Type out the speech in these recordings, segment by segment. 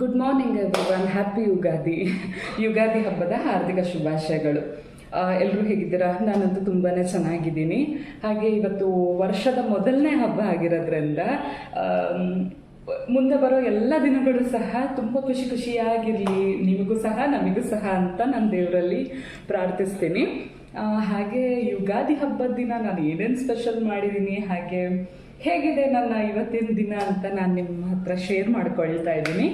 Good morning everyone happy Ugadi Ugadi ಹಬ್ಬದ ಹಾರ್ದಿಕ ಶುಭಾಶಯಗಳು. ಎಲ್ಲರೂ ಹೇಗಿದ್ದೀರಾ? ನಾನಂತೂ ತುಂಬಾ ಚೆನ್ನಾಗಿದ್ದೀನಿ. ಹಾಗೆ ಇವತ್ತು ವರ್ಷದ ಮೊದಲನೇ ಹಬ್ಬ ಆಗಿರೋದ್ರಿಂದ ಮುಂದೆ ಬರೋ ಎಲ್ಲ ದಿನಗಳು ಸಹ ತುಂಬ ಖುಷಿ ಖುಷಿಯಾಗಿರಲಿ. ನಿಮಗೂ ಸಹ, ನಮಗೂ ಸಹ ಅಂತ ನಾನು ದೇವರಲ್ಲಿ ಪ್ರಾರ್ಥಿಸ್ತೀನಿ. ಹಾಗೆ ಯುಗಾದಿ ಹಬ್ಬದ ದಿನ ನಾನು ಏನೇನು ಸ್ಪೆಷಲ್ ಮಾಡಿದ್ದೀನಿ, ಹಾಗೆ ಹೇಗಿದೆ ನನ್ನ ಇವತ್ತಿನ ದಿನ ಅಂತ ನಾನು ನಿಮ್ಮ ಹತ್ರ ಶೇರ್ ಮಾಡ್ಕೊಳ್ತಾ ಇದ್ದೀನಿ.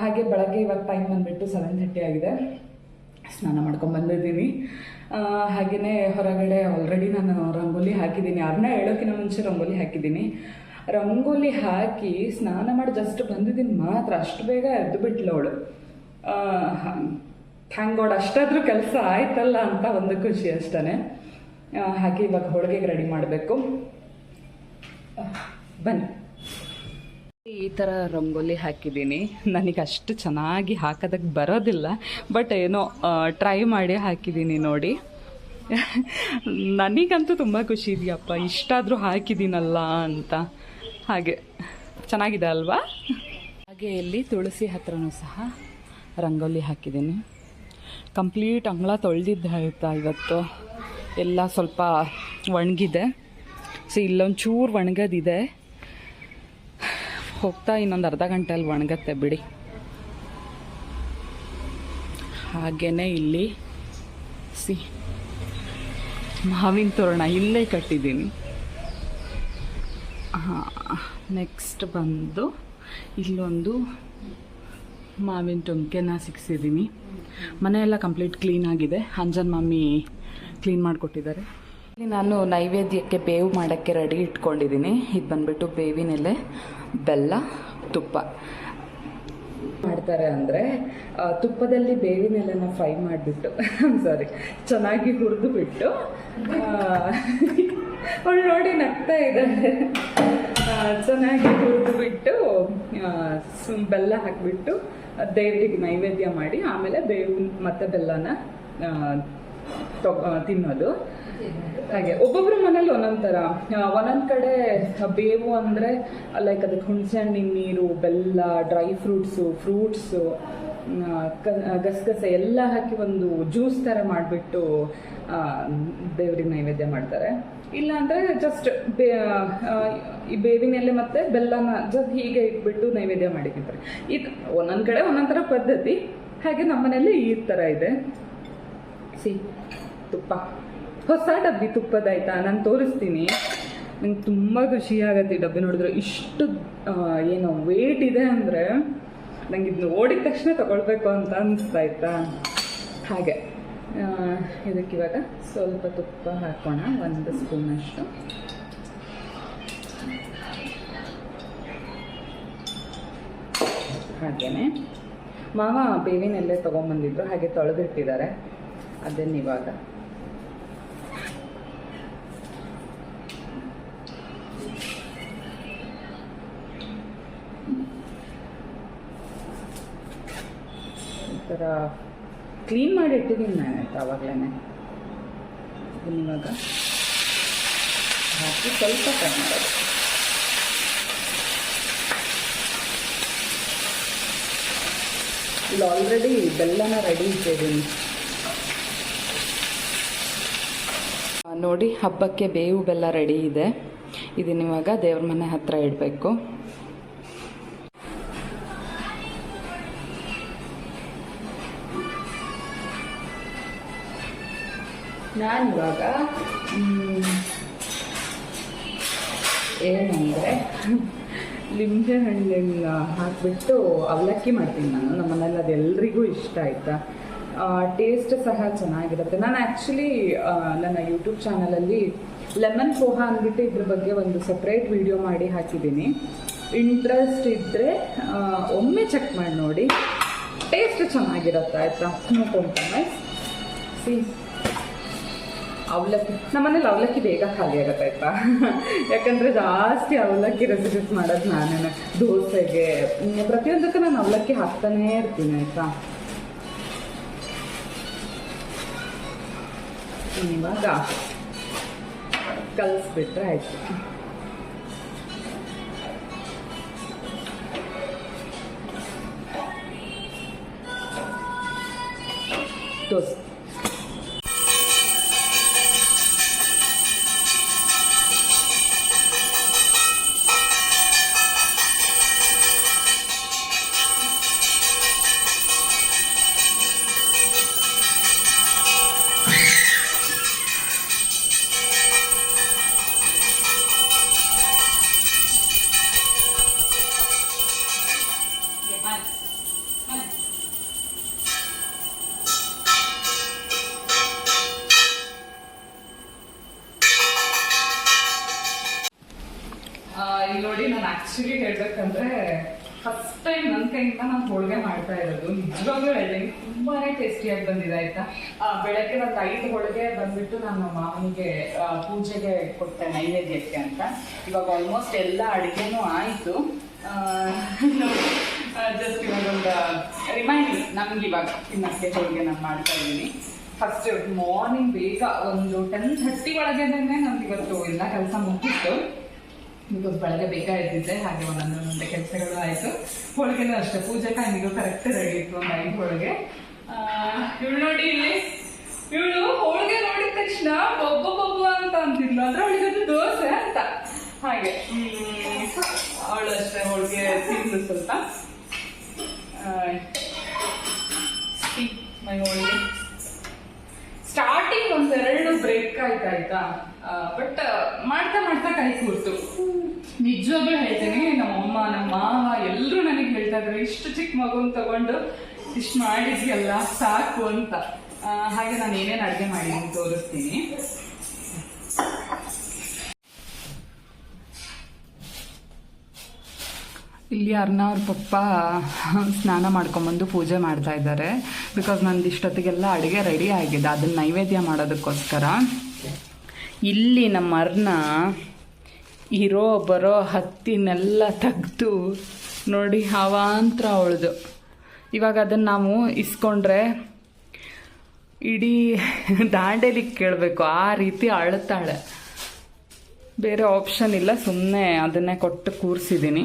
ಹಾಗೆ ಬೆಳಗ್ಗೆ ಇವಾಗ ಟೈಮ್ ಬಂದ್ಬಿಟ್ಟು ಸೆವೆನ್ ಥರ್ಟಿ ಆಗಿದೆ. ಸ್ನಾನ ಮಾಡ್ಕೊಂಡು ಬಂದಿದ್ದೀನಿ. ಹಾಗೆಯೇ ಹೊರಗಡೆ ಆಲ್ರೆಡಿ ನಾನು ರಂಗೋಲಿ ಹಾಕಿದ್ದೀನಿ. ಯಾರನ್ನ ಹೇಳೋಕ್ಕಿಂತ ಮುಂಚೆ ರಂಗೋಲಿ ಹಾಕಿದ್ದೀನಿ. ರಂಗೋಲಿ ಹಾಕಿ ಸ್ನಾನ ಮಾಡಿ ಜಸ್ಟ್ ಬಂದಿದ್ದೀನಿ ಮಾತ್ರ. ಅಷ್ಟು ಬೇಗ ಎದ್ದು ಬಿಟ್ಲು ಅವಳು. ಥ್ಯಾಂಕ್ ಗಾಡ್ ಅಷ್ಟಾದ್ರೂ ಕೆಲಸ ಆಯ್ತಲ್ಲ ಅಂತ ಒಂದು ಖುಷಿ ಅಷ್ಟೇ ಹಾಗೆ ಇವಾಗ ಹೋಳಿಗೆಗೆ ರೆಡಿ ಮಾಡಬೇಕು. ಬನ್ನಿ. ಈ ಥರ ರಂಗೋಲಿ ಹಾಕಿದ್ದೀನಿ. ನನಗೆ ಅಷ್ಟು ಚೆನ್ನಾಗಿ ಹಾಕೋದಕ್ಕೆ ಬರೋದಿಲ್ಲ, ಬಟ್ ಏನೋ ಟ್ರೈ ಮಾಡಿ ಹಾಕಿದ್ದೀನಿ ನೋಡಿ. ನನಗಂತೂ ತುಂಬ ಖುಷಿ ಇದೆಯಪ್ಪ, ಇಷ್ಟಾದರೂ ಹಾಕಿದ್ದೀನಲ್ಲ ಅಂತ. ಹಾಗೆ, ಚೆನ್ನಾಗಿದೆ ಅಲ್ವಾ? ಹಾಗೆ ಇಲ್ಲಿ ತುಳಸಿ ಹತ್ರನೂ ಸಹ ರಂಗೋಲಿ ಹಾಕಿದ್ದೀನಿ. ಕಂಪ್ಲೀಟ್ ಅಂಗಳ ತೊಳೆದಿದ್ದ ಆಯಿತಾ ಇವತ್ತು. ಎಲ್ಲ ಸ್ವಲ್ಪ ಒಣಗಿದೆ. ಸೊ ಇಲ್ಲೊಂದು ಚೂರು ಒಣಗೋದಿದೆ. ಹೋಗ್ತಾ ಇನ್ನೊಂದು ಅರ್ಧ ಗಂಟೆಯಲ್ಲಿ ಒಣಗತ್ತೆ ಬಿಡಿ. ಹಾಗೇನೆ ಇಲ್ಲಿ, ಸಿ, ಮಾವಿನ ತೋರಣ ಇಲ್ಲೇ ಕಟ್ಟಿದ್ದೀನಿ. ಹಾಂ ನೆಕ್ಸ್ಟ್ ಬಂದು ಇಲ್ಲೊಂದು ಮಾವಿನ ಟೊಂಕೆನ ಸಿಕ್ಸಿದ್ದೀನಿ ಮನೆಯೆಲ್ಲ ಕಂಪ್ಲೀಟ್ ಕ್ಲೀನ್ ಆಗಿದೆ. ಅಂಜನ್ ಮಮ್ಮಿ ಕ್ಲೀನ್ ಮಾಡಿಕೊಟ್ಟಿದ್ದಾರೆ. ಇಲ್ಲಿ ನಾನು ನೈವೇದ್ಯಕ್ಕೆ ಬೇವು ಮಾಡೋಕ್ಕೆ ರೆಡಿ ಇಟ್ಕೊಂಡಿದ್ದೀನಿ. ಇದು ಬಂದ್ಬಿಟ್ಟು ಬೇವಿನ ಎಲೆ ಬೆಲ್ಲ, ತುಪ್ಪ. ಮಾಡ್ತಾರೆ ಅಂದರೆ ತುಪ್ಪದಲ್ಲಿ ಬೇವಿನ ಎಲೆನ ಫ್ರೈ ಮಾಡಿಬಿಟ್ಟು ಸಾರಿ ಚೆನ್ನಾಗಿ ಹುರಿದು ಬಿಟ್ಟು ಅವಳು ನೋಡಿ ನಗ್ತಾ ಇದ್ದಾರೆ ಚೆನ್ನಾಗಿ ಹುರಿದು ಬಿಟ್ಟು ಸುಮ್ ಬೆಲ್ಲ ಹಾಕಿಬಿಟ್ಟು, ದೇವರಿಗೆ ನೈವೇದ್ಯ ಮಾಡಿ, ಆಮೇಲೆ ಬೇವು ಮತ್ತು ಬೆಲ್ಲನ ತಿನ್ನೋದು. ಹಾಗೆ, ಒಬ್ಬೊಬ್ರ ಮನೇಲಿ ಒಂದೊಂದ್ ಥರ. ಒಂದೊಂದು ಕಡೆ ಬೇವು ಅಂದ್ರೆ ಲೈಕ್ ಅದಕ್ಕೆ ಹುಣಸೆ ಹಣ್ಣಿನ ನೀರು, ಬೆಲ್ಲ ಡ್ರೈ ಫ್ರೂಟ್ಸು ಫ್ರೂಟ್ಸು ಗಸಗಸೆ ಎಲ್ಲ ಹಾಕಿ ಒಂದು ಜ್ಯೂಸ್ ಥರ ಮಾಡಿಬಿಟ್ಟು ದೇವ್ರಿಗೆ ನೈವೇದ್ಯ ಮಾಡ್ತಾರೆ. ಇಲ್ಲ ಅಂದ್ರೆ ಜಸ್ಟ್ ಬೇ ಈ ಬೇವಿನ ಎಲೆ ಮತ್ತು ಬೆಲ್ಲನ ಜಸ್ಟ್ ಹೀಗೆ ಇಟ್ಬಿಟ್ಟು ನೈವೇದ್ಯ ಮಾಡಿರ್ತಾರೆ ಇದು ಒಂದೊಂದು ಕಡೆ ಒಂದೊಂದು ಥರ ಪದ್ಧತಿ. ಹಾಗೆ ನಮ್ಮನೇಲಿ ಈ ಥರ ಇದೆ. ಸಿ ತುಪ್ಪ. ಹೊಸ ಡಬ್ಬಿ ತುಪ್ಪದಾಯ್ತಾ ನಾನು ತೋರಿಸ್ತೀನಿ. ನಂಗೆ ತುಂಬ ಖುಷಿ ಆಗತ್ತೆ ಈ ಡಬ್ಬಿ ನೋಡಿದ್ರೆ. ಇಷ್ಟು ಏನು ವೇಟ್ ಇದೆ ಅಂದರೆ ನಂಗೆ ಇದು ನೋಡಿದ ತಕ್ಷಣ ತಗೊಳ್ಬೇಕು ಅಂತ ಅನಿಸ್ತಾ ಇತ್ತಾ? ಹಾಗೆ. ಇದಕ್ಕೆ ಇವಾಗ ಸ್ವಲ್ಪ ತುಪ್ಪ ಹಾಕೋಣ. ಒಂದು ಸ್ಪೂನಷ್ಟು ಹಾಗೇನೆ. ಮಾವ ಬೇವಿನಲ್ಲೇ ತೊಗೊಂಬಂದಿದ್ರು, ಹಾಗೆ ತೊಳೆದಿಟ್ಟಿದ್ದಾರೆ. ಅದನ್ನ ಇವಾಗ. ಒಂಥರ ಕ್ಲೀನ್ ಮಾಡಿ ಇಟ್ಟಿದ್ದೀನಿ ನಾನು ಆಯ್ತು ಆವಾಗಲೇ ಹಾಕಿ ಸ್ವಲ್ಪ ಫ್ರೈ ಮಾಡೋದು ಇಲ್ಲಿ ಆಲ್ರೆಡಿ ಬೆಲ್ಲನ ರೆಡಿ ಇಟ್ಟಿದ್ದೀನಿ. ನೋಡಿ, ಹಬ್ಬಕ್ಕೆ ಬೇವು ಬೆಲ್ಲ ರೆಡಿ ಇದೆ. ಇದನ್ನ ಇವಾಗ ದೇವ್ರ ಮನೆ ಹತ್ರ ಇಡಬೇಕು. ನಾನಿವಾಗ ಏನಂದರೆ, ಲಿಂಬೆ ಹಣ್ಣಿನ ಹಾಕಿಬಿಟ್ಟು ಅವಲಕ್ಕಿ ಮಾಡ್ತೀನಿ ನಾನು. ನಮ್ಮ ಮನೇಲಿ ಅದು ಎಲ್ರಿಗೂ ಇಷ್ಟ, ಆಯಿತಾ? ಟೇಸ್ಟ್ ಸಹ ಚೆನ್ನಾಗಿರುತ್ತೆ. ನಾನು ಆ್ಯಕ್ಚುಲಿ ನನ್ನ ಯೂಟ್ಯೂಬ್ ಚಾನಲಲ್ಲಿ ಲೆಮನ್ ಪೋಹ ಅಂದ್ಬಿಟ್ಟು ಇದ್ರ ಬಗ್ಗೆ ಒಂದು ಸಪ್ರೇಟ್ ವಿಡಿಯೋ ಮಾಡಿ ಹಾಕಿದ್ದೀನಿ. ಇಂಟ್ರೆಸ್ಟ್ ಇದ್ದರೆ ಒಮ್ಮೆ ಚೆಕ್ ಮಾಡಿ ನೋಡಿ. ಟೇಸ್ಟ್ ಚೆನ್ನಾಗಿರುತ್ತೆ, ಆಯಿತಾ? ಕಾಂಪ್ರಮೈಸ್ ಸಿ ಅವಲಕ್ಕಿ, ನಮ್ಮನೇಲಿ ಅವಲಕ್ಕಿ ಬೇಗ ಖಾಲಿ ಆಗುತ್ತೆ, ಆಯ್ತಾ? ಯಾಕಂದರೆ ಜಾಸ್ತಿ ಅವಲಕ್ಕಿ ರೆಸಿಪೀಸ್ ಮಾಡೋದು ನಾನೇನೆ. ದೋಸೆಗೆ ಪ್ರತಿಯೊಂದಕ್ಕೂ ನಾನು ಅವಲಕ್ಕಿ ಹಾಕ್ತಾನೇ ಇರ್ತೀನಿ, ಆಯಿತಾ? ಇವಾಗ ಕಲಿಸ್ಬಿಟ್ರೆ ಆಯಿತು ತೋರಿಸ್ತೀನಿ ಇಲ್ಲಿ ನೋಡಿ ನಾನು ಆಕ್ಚುಲಿ ಹೇಳ್ಬೇಕಂದ್ರೆ ಫಸ್ಟ್ ಟೈಮ್ ನನ್ನ ಕೈಯಿಂದ ನಾನು ಹೋಳಿಗೆ ಮಾಡ್ತಾ ಇರೋದು. ನಿಜವಾಗ್ಲೂ ಹೇಳ್ತೀನಿ. ತುಂಬಾನೇ ಟೇಸ್ಟಿಯಾಗಿ ಬಂದಿದೆ, ಆಯ್ತಾ? ಬೆಳಗ್ಗೆ ಒಂದು ಐದು ಹೋಳಿಗೆ ಬಂದ್ಬಿಟ್ಟು ನಾನು ಮಾವನಿಗೆ ಪೂಜೆಗೆ ಕೊಟ್ಟೆ ನೈವೇದ್ಯಕ್ಕೆ ಅಂತ. ಇವಾಗ ಆಲ್ಮೋಸ್ಟ್ ಎಲ್ಲ ಅಡುಗೆನೂ ಆಯಿತು. ಜಸ್ಟ್ ಇವಾಗ ಒಂದು ರಿಮೈಂಡಿಂಗ್ ನಮ್ಗೆ ಇವಾಗ ತಿನ್ನಕ್ಕೆ ಹೋಳಿಗೆ ನಾನು ಮಾಡ್ತಾ ಇದ್ದೀನಿ. ಫಸ್ಟ್ ಮಾರ್ನಿಂಗ್ ಬೇಗ ಒಂದು ಟೆನ್ ಥರ್ಟಿ ಒಳಗೇನೆ ನಮ್ಗೆ ಇವತ್ತು ಎಲ್ಲ ಕೆಲಸ ಮುಗಿತ್ತು ಬಿಕಾಸ್ ಬೆಳಗ್ಗೆ ಬೇಕಾಗಿದ್ದೆ ಹಾಗೆ ಒಂದೊಂದು ಒಂದೊಂದು ಕೆಲಸಗಳು ಆಯಿತು. ಹೋಳಿಗೆನೂ ಅಷ್ಟೇ, ಪೂಜೆ ಟೈಮಿಗೂ ಕರೆಕ್ಟ್ ರೆಡಿ ಇತ್ತು ಐದು ಹೋಳಿಗೆ. ಇವಳು ನೋಡಿ ಇಲ್ಲಿ. ಇವಳು ಹೋಳಿಗೆ ನೋಡಿದ ತಕ್ಷಣ ಬೊಬ್ಬ ಬೊಬ್ಬ ಅಂತ ಅಂತಿದ್ಲು. ಅಂದ್ರೆ ಅವಳಿಗೆ ಅದು ದೋಸೆ ಅಂತ. ಹಾಗೆ ಅವಳು ಅಷ್ಟೇ ಹೋಳಿಗೆ ತಿಂದು ಸ್ವಲ್ಪ. ಮೈ ಹೋಳಿಗೆ. ಸ್ಟಾರ್ಟಿಂಗ್ ಒಂದೆರಡು ಬ್ರೇಕ್ ಆಯ್ತಾಯ್ತಾ ಬಟ್ ಮಾಡ್ತಾ ಮಾಡ್ತಾ ಕೈ ಕೂರ್ತು. ನಿಜವಾಗ್ಲೂ ಹೇಳ್ತೀನಿ, ನಮ್ಮ ಅಮ್ಮ, ನಮ್ಮ ಮಾವ ಎಲ್ಲರೂ ನನಗೆ ಹೇಳ್ತಾ ಇದ್ರು, ಇಷ್ಟು ಚಿಕ್ಕ ಮಗುನ್ ತಗೊಂಡು ಇಷ್ಟು ಮಾಡಿದ್ಯಲ್ಲ ಸಾಕು ಅಂತ. ಹಾಗೆ ನಾನು ಏನೇನು ಅಡುಗೆ ಮಾಡಿದ್ದೀನಿ ತೋರಿಸ್ತೀನಿ. ಇಲ್ಲಿ ಅರ್ಣ ಅವ್ರ ಪಪ್ಪ ಸ್ನಾನ ಮಾಡ್ಕೊಂಬಂದು ಪೂಜೆ ಮಾಡ್ತಾ ಇದ್ದಾರೆ. ಬಿಕಾಸ್ ನಂದು ಇಷ್ಟೊತ್ತಿಗೆಲ್ಲ ಅಡುಗೆ ರೆಡಿ ಆಗಿದೆ ಅದನ್ನ ನೈವೇದ್ಯ ಮಾಡೋದಕ್ಕೋಸ್ಕರ. ಇಲ್ಲಿ ನಮ್ಮ ಅರ್ನ ಇರೋ ಬರೋ ಹತ್ತಿನೆಲ್ಲ ತೆಗ್ದು ನೋಡಿ ಅವಾಂತರ ಅವಳದು. ಇವಾಗ ಅದನ್ನು ನಾವು ಇಸ್ಕೊಂಡ್ರೆ ಇಡೀ ದಾಂಡೇಲಿ ಕೇಳಬೇಕು, ಆ ರೀತಿ ಅಳ್ತಾಳೆ. ಬೇರೆ ಆಪ್ಷನ್ ಇಲ್ಲ ಸುಮ್ಮನೆ ಅದನ್ನೇ ಕೊಟ್ಟು ಕೂರಿಸಿದ್ದೀನಿ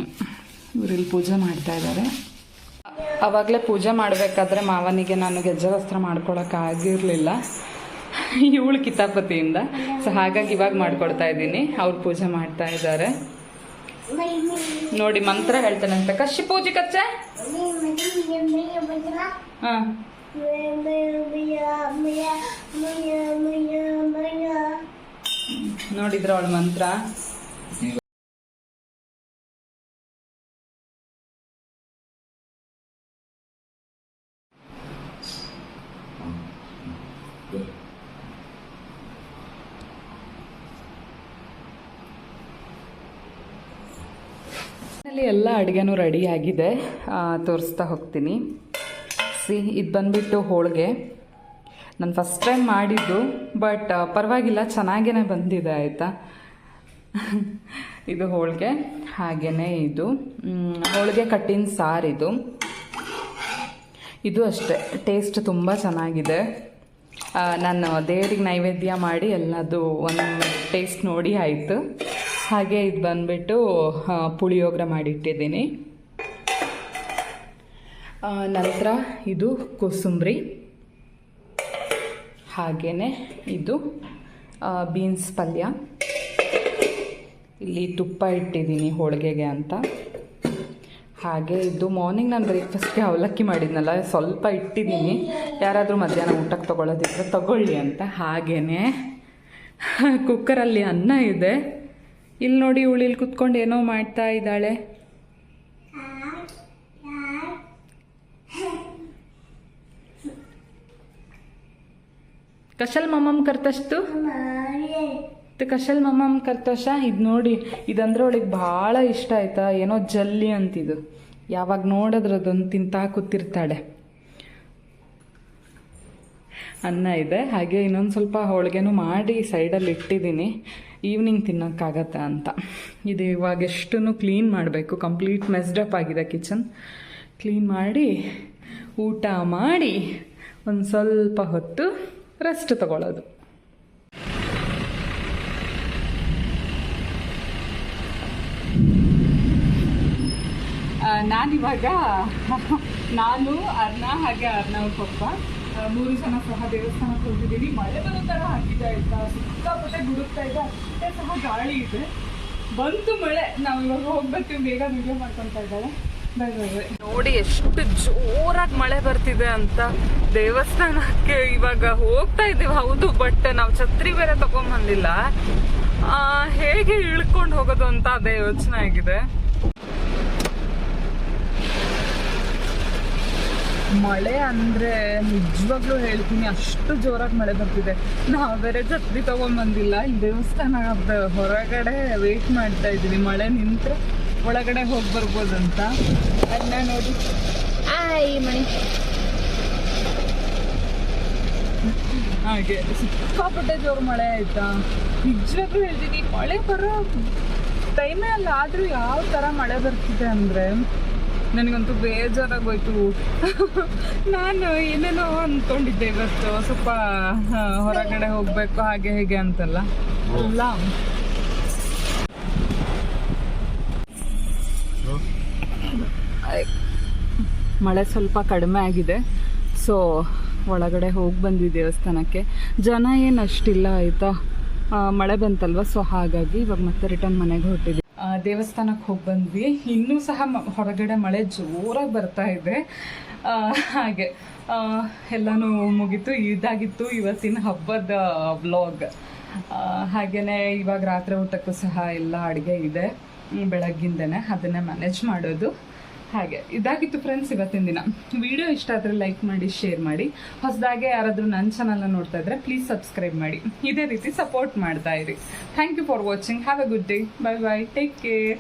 ಇವರಿಲ್ಲಿ ಪೂಜೆ ಮಾಡ್ತಾ ಇದ್ದಾರೆ ಅವಾಗಲೇ ಪೂಜೆ ಮಾಡಬೇಕಾದ್ರೆ ಮಾವನಿಗೆ ನಾನು ಗೆಜ್ಜೆ ವಸ್ತ್ರ ಮಾಡ್ಕೊಳಕ್ಕಾಗಿರಲಿಲ್ಲ ಇವಳು ಕಿತಾಪತಿಯಿಂದ. ಸೊ ಹಾಗಾಗಿ ಇವಾಗ ಮಾಡ್ಕೊಡ್ತಾ ಇದ್ದೀನಿ. ಅವ್ರು ಪೂಜೆ ಮಾಡ್ತಾ ಇದ್ದಾರೆ. ನೋಡಿ, ಮಂತ್ರ ಹೇಳ್ತಾನೆ ಅಂತ. ಕಶಿ ಪೂಜೆ ಕಚ್ಚೆ? ಹಾಂ. ನೋಡಿದ್ರ ಅವಳ ಮಂತ್ರ ಅಲ್ಲಿ ಎಲ್ಲ ಅಡುಗೆನೂ ರೆಡಿ ಆಗಿದೆ. ತೋರಿಸ್ತಾ ಹೋಗ್ತೀನಿ. ಸಿ, ಇದು ಬಂದ್ಬಿಟ್ಟು ಹೋಳಿಗೆ. ನಾನು ಫಸ್ಟ್ ಟೈಮ್ ಮಾಡಿದ್ದು ಬಟ್ ಪರವಾಗಿಲ್ಲ ಚೆನ್ನಾಗೇ ಬಂದಿದೆ, ಆಯಿತಾ? ಇದು ಹೋಳಿಗೆ ಹಾಗೆಯೇ ಇದು. ಹೋಳಿಗೆ ಕಟ್ಟಿನ ಸಾರು ಇದು. ಇದು ಅಷ್ಟೇ ಟೇಸ್ಟ್ ತುಂಬ ಚೆನ್ನಾಗಿದೆ. ನಾನು ದೇವರಿಗೆ ನೈವೇದ್ಯ ಮಾಡಿ ಎಲ್ಲದು ಒಂದು ಟೇಸ್ಟ್ ನೋಡಿ ಆಯಿತು. ಹಾಗೆ ಇದು ಬಂದುಬಿಟ್ಟು ಪುಳಿಯೋಗರೆ ಮಾಡಿಟ್ಟಿದ್ದೀನಿ. ನಂತರ ಇದು ಕೋಸಂಬರಿ. ಹಾಗೆಯೇ ಇದು ಬೀನ್ಸ್ ಪಲ್ಯ. ಇಲ್ಲಿ ತುಪ್ಪ ಇಟ್ಟಿದ್ದೀನಿ ಹೋಳಿಗೆಗೆ ಅಂತ. ಹಾಗೆ ಇದು ಮಾರ್ನಿಂಗ್ ನಾನು ಬ್ರೇಕ್ಫಾಸ್ಟ್ಗೆ ಅವಲಕ್ಕಿ ಮಾಡಿದ್ನಲ್ಲ, ಸ್ವಲ್ಪ ಇಟ್ಟಿದ್ದೀನಿ. ಯಾರಾದರೂ ಮಧ್ಯಾಹ್ನ ಊಟಕ್ಕೆ ತೊಗೊಳ್ಳೋದಿದ್ರೆ ತಗೊಳ್ಳಿ ಅಂತ. ಹಾಗೇ ಕುಕ್ಕರಲ್ಲಿ ಅನ್ನ ಇದೆ. ಇಲ್ಲಿ ನೋಡಿ ಇಲ್ಲಿ ಕುತ್ಕೊಂಡು ಏನೋ ಮಾಡ್ತಾ ಇದ್ದಾಳೆ. ಕಶಲ್ ಮಮ್ಮಮ್ ಕರ್ತಷ್ಟು? ಕಶಲ್ ಮಮ್ಮಮ್ ಕರ್ತಶ ಇದು ನೋಡಿ, ಇದಂದ್ರೆ ಅವಳಿಗೆ ಭಾಳ ಇಷ್ಟ ಆಯ್ತಾ, ಏನೋ ಜಲ್ಲಿ ಅಂತಿದು. ಯಾವಾಗ ನೋಡಿದ್ರೆ ಅದೊಂದು ತಿಂತಾ ಕೂತಿರ್ತಾಳೆ ಅನ್ನ ಇದೆ, ಹಾಗೆ ಇನ್ನೊಂದು ಸ್ವಲ್ಪ ಹೋಳಿಗೆನೂ ಮಾಡಿ ಸೈಡಲ್ಲಿ ಇಟ್ಟಿದ್ದೀನಿ ಈವ್ನಿಂಗ್ ತಿನ್ನೋಕ್ಕಾಗತ್ತೆ ಅಂತ. ಇದು ಇವಾಗ ಎಷ್ಟನ್ನು ಕ್ಲೀನ್ ಮಾಡಬೇಕು ಕಂಪ್ಲೀಟ್ ಮೆಸ್ಡಪ್ ಆಗಿದೆ ಕಿಚನ್ ಕ್ಲೀನ್ ಮಾಡಿ, ಊಟ ಮಾಡಿ, ಒಂದು ಸ್ವಲ್ಪ ಹೊತ್ತು ರೆಸ್ಟ್ ತಗೊಳ್ಳೋದು ನಾನಿವಾಗ, ನಾನು ಅರ್ಣ ಹಾಗೆ ಅರ್ಣವ್ ಪಪ್ಪ ಮೂರು ಜನ ಸಹ ದೇವಸ್ಥಾನಕ್ಕೆ ಹೋಗಿದ್ದೀನಿ ಮಳೆ ಬರೋ ಥರ ಸಿಕ್ಕಾಪಟ್ಟೆ ಗುಡುಕ್ತಾ ಇದೆ, ಅಷ್ಟೇ ಸಹ ಗಾಳಿ ಇದೆ. ಬಂತು ಮಳೆ, ನಾವು ಇವಾಗ ಹೋಗ್ಬೇಕು, ಬೇಗ ವಿಡಿಯೋ ಮಾಡ್ಕೊತಾ ಇದ್ದಾಳೆ ನೋಡಿ ಎಷ್ಟು ಜೋರಾಗಿ ಮಳೆ ಬರ್ತಿದೆ ಅಂತ ದೇವಸ್ಥಾನಕ್ಕೆ ಇವಾಗ ಹೋಗ್ತಾ ಇದೀವಿ ಹೌದು ಬಟ್ ನಾವು ಛತ್ರಿ ಬೇರೆ ತಗೊಂಡ್ ಬಂದಿಲ್ಲ ಹೇಗೆ ಇಳ್ಕೊಂಡು ಹೋಗೋದು ಅಂತ ಅದೇ ಯೋಚನೆ ಆಗಿದೆ. ಮಳೆ ಅಂದ್ರೆ ನಿಜವಾಗ್ಲೂ ಹೇಳ್ತೀನಿ ಅಷ್ಟು ಜೋರಾಗಿ ಮಳೆ ಬರ್ತಿದೆ. ನಾವು ಬೇರೆ ಛತ್ರಿ ತಗೊಂಡ್ಬಂದಿಲ್ಲ ಇಲ್ಲಿ ದೇವಸ್ಥಾನ ಹೊರಗಡೆ ವೇಟ್ ಮಾಡ್ತಾ ಇದೀವಿ ಮಳೆ ನಿಂತ್ರೆ ಒಳಗಡೆ ಹೋಗಿ ಬರ್ಬೋದಂತ. ಅದನ್ನ ನೋಡಿ. ಆಯ್ ಮಣಿ. ಹಾಗೆ ಸಿಕ್ಕಾಪಟ್ಟೆ ಜೋರು ಮಳೆ ಆಯ್ತಾ? ನಿಜವಾಗ್ಲೂ ಹೇಳ್ತೀನಿ ಮಳೆ ಬರೋ ಟೈಮೇ ಅಲ್ಲ ಆದ್ರೂ ಯಾವ ತರ ಮಳೆ ಬರ್ತಿದೆ ಅಂದ್ರೆ ನನಗಂತೂ ಬೇಜಾರಾಗೋಯ್ತು. ನಾನು ಏನೇನೋ ಅಂದ್ಕೊಂಡಿದ್ದೆ ಇವತ್ತು. ಸ್ವಲ್ಪ ಹೊರಗಡೆ ಹೋಗ್ಬೇಕು, ಹಾಗೆ ಹೇಗೆ ಅಂತಲ್ಲ. ಅಲ್ಲ. ಮಳೆ ಸ್ವಲ್ಪ ಕಡಿಮೆ ಆಗಿದೆ. ಸೊ, ಒಳಗಡೆ ಹೋಗಿ ಬಂದ್ವಿ ದೇವಸ್ಥಾನಕ್ಕೆ. ಜನ ಏನು ಅಷ್ಟಿಲ್ಲ, ಆಯಿತಾ? ಮಳೆ ಬಂತಲ್ವ? ಸೊ, ಹಾಗಾಗಿ ಇವಾಗ ಮತ್ತೆ ರಿಟರ್ನ್ ಮನೆಗೆ ಹೊರಟಿದ್ವಿ. ದೇವಸ್ಥಾನಕ್ಕೆ ಹೋಗಿ ಬಂದ್ವಿ. ಇನ್ನೂ ಸಹ ಹೊರಗಡೆ ಮಳೆ ಜೋರಾಗಿ ಬರ್ತಾ ಇದೆ. ಹಾಗೆ. ಎಲ್ಲನೂ ಮುಗೀತು. ಇದಾಗಿತ್ತು ಇವತ್ತಿನ ಹಬ್ಬದ ಬ್ಲಾಗ್ ಹಾಗೆಯೇ ಇವಾಗ ರಾತ್ರಿ ಊಟಕ್ಕೂ ಸಹ ಎಲ್ಲ ಅಡುಗೆ ಇದೆ. ಬೆಳಗ್ಗಿಂದನೇ ಅದನ್ನೇ ಮ್ಯಾನೇಜ್ ಮಾಡೋದು. ಹಾಗೆ. ಇದಾಗಿತ್ತು ಫ್ರೆಂಡ್ಸ್ ಇವತ್ತಿನ ದಿನ. ವಿಡಿಯೋ ಇಷ್ಟ ಆದರೆ ಲೈಕ್ ಮಾಡಿ ಶೇರ್ ಮಾಡಿ. ಹೊಸದಾಗೆ ಯಾರಾದರೂ ನನ್ನ ಚಾನಲ್ನ ನೋಡ್ತಾ ಇದ್ರೆ ಪ್ಲೀಸ್ ಸಬ್ಸ್ಕ್ರೈಬ್ ಮಾಡಿ. ಇದೇ ರೀತಿ ಸಪೋರ್ಟ್ ಮಾಡ್ತಾ ಇರಿ. Thank you for watching have a good day bye bye take care